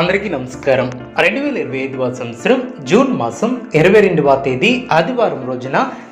అందరికీ నమస్కారం. రెండు వేల ఇరవై ఐదవ సంవత్సరం జూన్ మాసం ఇరవై రెండవ తేదీ ఆదివారం రోజున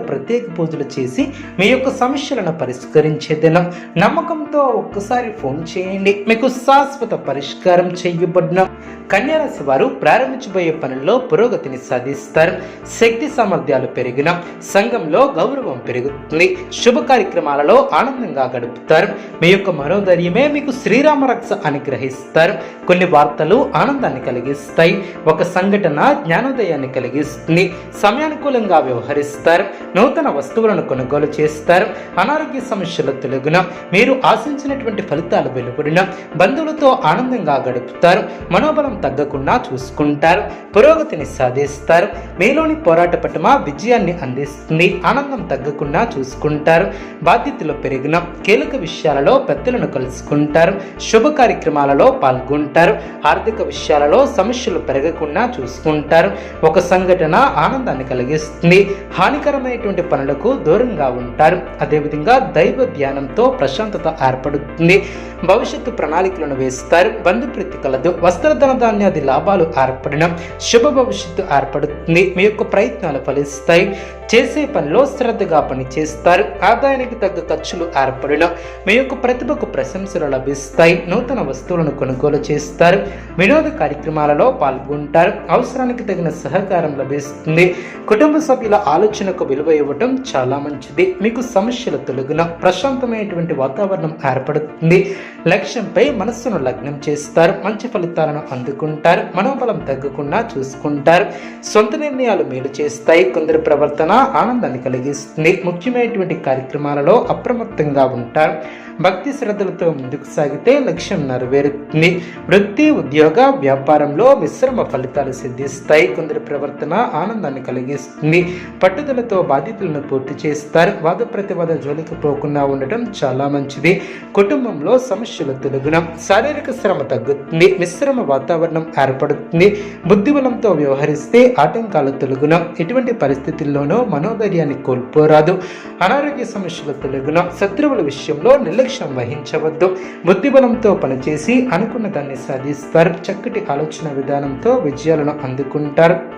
ప్రత్యేక పూజలు చేసి మీ యొక్క సమస్యలను పరిష్కరించే దినం. నమ్మకంతో ఒక్కసారి ఫోన్ చేయండి. మీకు శాశ్వత పరిష్కారం చేయబడిన కన్యారాశి వారు ప్రారంభించబోయే పనుల్లో పురోగతిని సాధిస్తారు. శక్తి సామర్థ్యాలు పెరిగిన సంఘంలో గౌరవం పెరుగుతుంది. శుభ కార్యక్రమాలలో ఆనందంగా గడుపుతారు. మీ యొక్క మనోధైర్యమే మీకు శ్రీరామ రక్ష అనుగ్రహిస్తారు. కొన్ని వార్తలు ఆనందాన్ని కలిగిస్తాయి. ఒక సంఘటన జ్ఞానోదయాన్ని కలిగిస్తుంది. సమయానుకూలంగా వ్యవహరిస్తారు. నూతన వస్తువులను కొనుగోలు చేస్తారు. అనారోగ్య సమస్యలు తొలగిన మీరు ఆశించినటువంటి ఫలితాలు వెలువడిన బంధువులతో ఆనందంగా గడుపుతారు. మనోబలం తగ్గకుండా చూసుకుంటారు. పురోగతిని సాధిస్తారు. మీలోని పోరాట పటమ విజయాన్ని అందిస్తుంది. ఆనందం తగ్గకుండా చూసుకుంటారు. బాధ్యతలు పెరిగిన కీలక విషయాలలో పెద్దలను కలుసుకుంటారు. శుభ కార్యక్రమాలలో పాల్గొంటారు. ఆర్థిక విషయాలలో సమస్యలు పెరగకుండా చూసుకుంటారు. ఒక సంఘటన ఆనందాన్ని కలిగిస్తుంది. హానికరమైన హానికరమైనటువంటి పనులకు దూరంగా ఉంటారు. అదేవిధంగా దైవ ధ్యానంతో ప్రశాంతత ఏర్పడుతుంది. భవిష్యత్తు ప్రణాళికలను వేస్తారు. బంధుప్రీతి కలదు. వస్త్రధన ధాన్యాది లాభాలు ఏర్పడిన శుభ భవిష్యత్తు ఏర్పడుతుంది. మీ యొక్క ప్రయత్నాలు ఫలిస్తాయి. చేసే పనిలో శ్రద్ధగా పనిచేస్తారు. ఆదాయానికి తగ్గ ఖర్చులు ఏర్పడిన మీ యొక్క ప్రతిభకు ప్రశంసలు లభిస్తాయి. నూతన వస్తువులను కొనుగోలు చేస్తారు. వినోద కార్యక్రమాలలో పాల్గొంటారు. అవసరానికి తగిన సహకారం లభిస్తుంది. కుటుంబ సభ్యుల ఆలోచనకు విలువ ఇవ్వటం చాలా మంచిది. మీకు సమస్యలు తొలగిన ప్రశాంతమైనటువంటి వాతావరణం ఏర్పడుతుంది. లక్ష్యంపై మనస్సును లగ్నం చేస్తారు. మంచి ఫలితాలను అందుకుంటారు. మనోబలం తగ్గకుండా చూసుకుంటారు. సొంత నిర్ణయాలు మేలు చేస్తాయి. కొందరి ప్రవర్తన ఆనందాన్ని కలిగిస్తుంది. ముఖ్యమైనటువంటి కార్యక్రమాలలో అప్రమత్తంగా ఉంటారు. భక్తి శ్రద్ధలతో ముందుకు సాగితే లక్ష్యం నెరవేరుతుంది. వృత్తి ఉద్యోగ వ్యాపారంలో మిశ్రమ ఫలితాలు సిద్ధిస్తాయి. కొందరి ప్రవర్తన ఆనందాన్ని కలిగిస్తుంది. పట్టుదలతో బాధ్యతలను పూర్తి చేస్తారు. వాద ప్రతివాద జోలికి పోకుండా ఉండటం చాలా మంచిది. కుటుంబంలో సమస్య సమస్యలు తొలగున శారీరక శ్రమ తగ్గుతుంది మిశ్రమ వాతావరణం ఏర్పడుతుంది. బుద్ధిబలంతో వ్యవహరిస్తే ఆటంకాలు తొలగున. ఎటువంటి పరిస్థితుల్లోనూ మనోధైర్యాన్ని కోల్పోరాదు. అనారోగ్య సమస్యలు తొలగున. శత్రువుల విషయంలో నిర్లక్ష్యం వహించవద్దు. బుద్ధిబలంతో పనిచేసి అనుకున్న దాన్ని సాధిస్తారు. చక్కటి ఆలోచన విధానంతో విజయాలను అందుకుంటారు.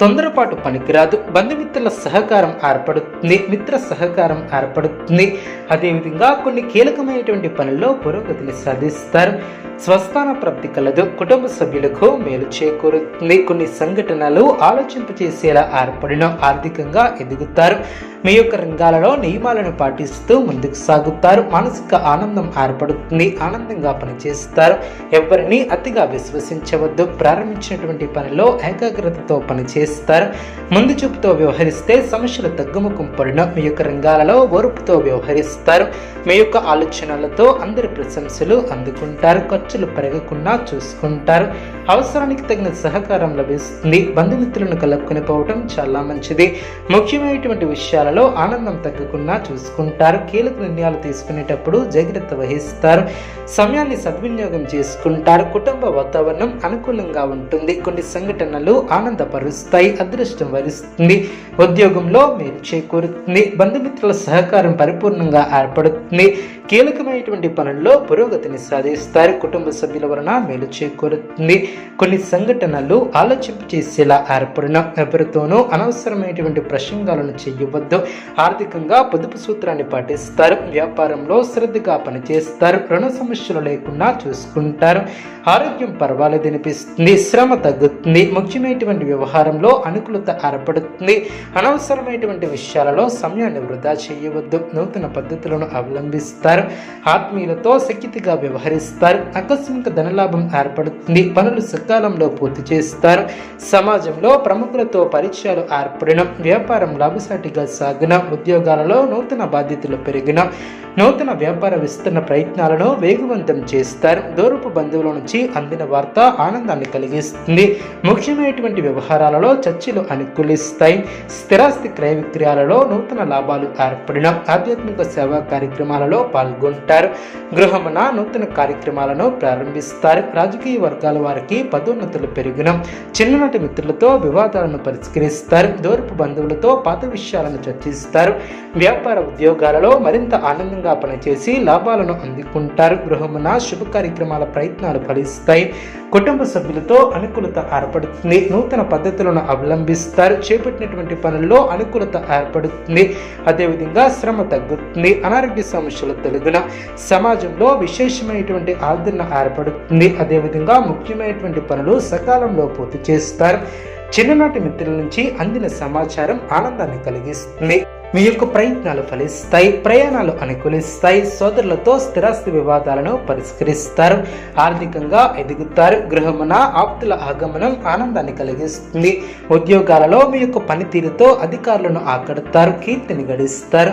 తొందరపాటు పనికిరాదు. బంధుమిత్రుల సహకారం ఏర్పడుతుంది. మిత్ర సహకారం ఏర్పడుతుంది. అదేవిధంగా కొన్ని కీలకమైనటువంటి పనుల్లో పురోగతిని సాధిస్తారు. స్వస్థాన ప్రాప్తి కలదు. కుటుంబ సభ్యులకు మేలు చేకూరుతుంది. కొన్ని సంఘటనలు ఆలోచింపచేసేలా ఏర్పడిన ఆర్థికంగా ఎదుగుతారు. మీ యొక్క రంగాలలో నియమాలను పాటిస్తూ ముందుకు సాగుతారు. మానసిక ఆనందం ఏర్పడుతుంది. ఆనందంగా పనిచేస్తారు. ఎవరిని అతిగా విశ్వసించవద్దు. ప్రారంభించినటువంటి పనిలో ఏకాగ్రతతో పనిచేస్తారు ముందు చూపుతో వ్యవహరిస్తే సమస్యలు తగ్గుముఖం పడిన మీ యొక్క రంగాలలో ఓర్పుతో వ్యవహరిస్తారు. మీ యొక్క ఆలోచనలతో అందరి ప్రశంసలు అందుకుంటారు. ఖర్చులు పెరగకుండా చూసుకుంటారు. అవసరానికి తగిన సహకారం లభిస్తుంది. బంధుమిత్రులను కలుపుకొని పోవటం చాలా మంచిది. ముఖ్యమైనటువంటి విషయాలలో ఆనందం తగ్గకుండా చూసుకుంటారు. కీలక నిర్ణయాలు తీసుకునేటప్పుడు జాగ్రత్త వహిస్తారు. సమయాన్ని సద్వినియోగం చేసుకుంటారు. కుటుంబ వాతావరణం అనుకూలంగా ఉంటుంది. కొన్ని సంఘటనలు ఆనందపరుస్తాయి. అదృష్టం వరిస్తుంది. ఉద్యోగంలో మేలు చేకూరుతుంది. బంధుమిత్రుల సహకారం పరిపూర్ణంగా ఏర్పడుతుంది. కీలకమైనటువంటి పనుల్లో పురోగతిని సాధిస్తారు. కుటుంబ సభ్యుల వలన మేలు చేకూరుతుంది. కొన్ని సంఘటనలు ఆలోచింపు చేసేలా ఏర్పడిన ఎవరితోనూ అనవసరమైనటువంటి ప్రసంగాలను చేయవద్దు. ఆర్థికంగా పొదుపు సూత్రాన్ని పాటిస్తారు. వ్యాపారంలో శ్రద్ధగా పనిచేస్తారు. రుణ సమస్యలు లేకుండా చూసుకుంటారు. ఆరోగ్యం పర్వాలేదు అనిపిస్తుంది. శ్రమ తగ్గుతుంది. ముఖ్యమైనటువంటి వ్యవహారంలో అనుకూలత ఏర్పడుతుంది. అనవసరమైనటువంటి విషయాలలో సమయాన్ని వృధా చేయవద్దు. నూతన పద్ధతులను అవలంబిస్తారు. ఆత్మీయులతో శక్తిగా వ్యవహరిస్తారు. ఆకస్మిక ధనలాభం ఏర్పడుతుంది. పనులు సకాలంలో పూర్తి చేస్తారు. సమాజంలో ప్రముఖులతో పరిచయాలు ఏర్పడిన వ్యాపారం లాభసాటిగా సాగిన ఉద్యోగాలలో నూతన బాధ్యతలు పెరిగిన నూతన వ్యాపార విస్తరణ ప్రయత్నాలను వేగవంతం చేస్తారు. దూరపు బంధువుల నుంచి అందిన వార్త ఆనందాన్ని కలిగిస్తుంది. ముఖ్యమైనటువంటి వ్యవహారాలలో చర్చలు అనుకూలిస్తాయి. స్థిరాస్తి క్రయ విక్రయాలలో నూతన లాభాలు ఏర్పడిన ఆధ్యాత్మిక సేవా కార్యక్రమాలలో పాల్గొంటారు. గృహమున నూతన కార్యక్రమాలను ప్రారంభిస్తారు. రాజకీయ వర్గాల వారికి పదోన్నతులు పెరిగిన చిన్ననాటి మిత్రులతో వివాదాలను పరిష్కరిస్తారు. దూరపు బంధువులతో పాత విషయాలను చర్చిస్తారు. వ్యాపార ఉద్యోగాలలో మరింత ఆనందంగా పనిచేసి లాభాలను అందుకుంటారు. గృహమున శుభ కార్యక్రమాల ప్రయత్నాలు ఫలిస్తాయి. కుటుంబ సభ్యులతో అనుకూలత ఏర్పడుతుంది. నూతన పద్ధతులను అవలంబిస్తారు. చేపట్టినటువంటి పనుల్లో అనుకూలత ఏర్పడుతుంది. అదేవిధంగా శ్రమ తగ్గుతుంది. అనారోగ్య సమస్యలు తొలగిన సమాజంలో విశేషమైనటువంటి ఆదరణ ఏర్పడుతుంది. అదేవిధంగా ముఖ్యమైనటువంటి పనులు సకాలంలో పూర్తి చేస్తారు. చిన్ననాటి మిత్రుల నుంచి అందిన సమాచారం ఆనందాన్ని కలిగిస్తుంది. మీ యొక్క ప్రయత్నాలు ఫలిస్తాయి ప్రయాణాలు అనుకూలిస్తాయి సోదరులతో స్థిరాస్తి వివాదాలను పరిష్కరిస్తారు ఆర్థికంగా ఎదుగుతారు గృహమున ఆప్తుల ఆగమనం ఆనందాన్ని కలిగిస్తుంది. ఉద్యోగాలలో మీ యొక్క పనితీరుతో అధికారులను ఆకడతారు కీర్తిని గడిస్తారు.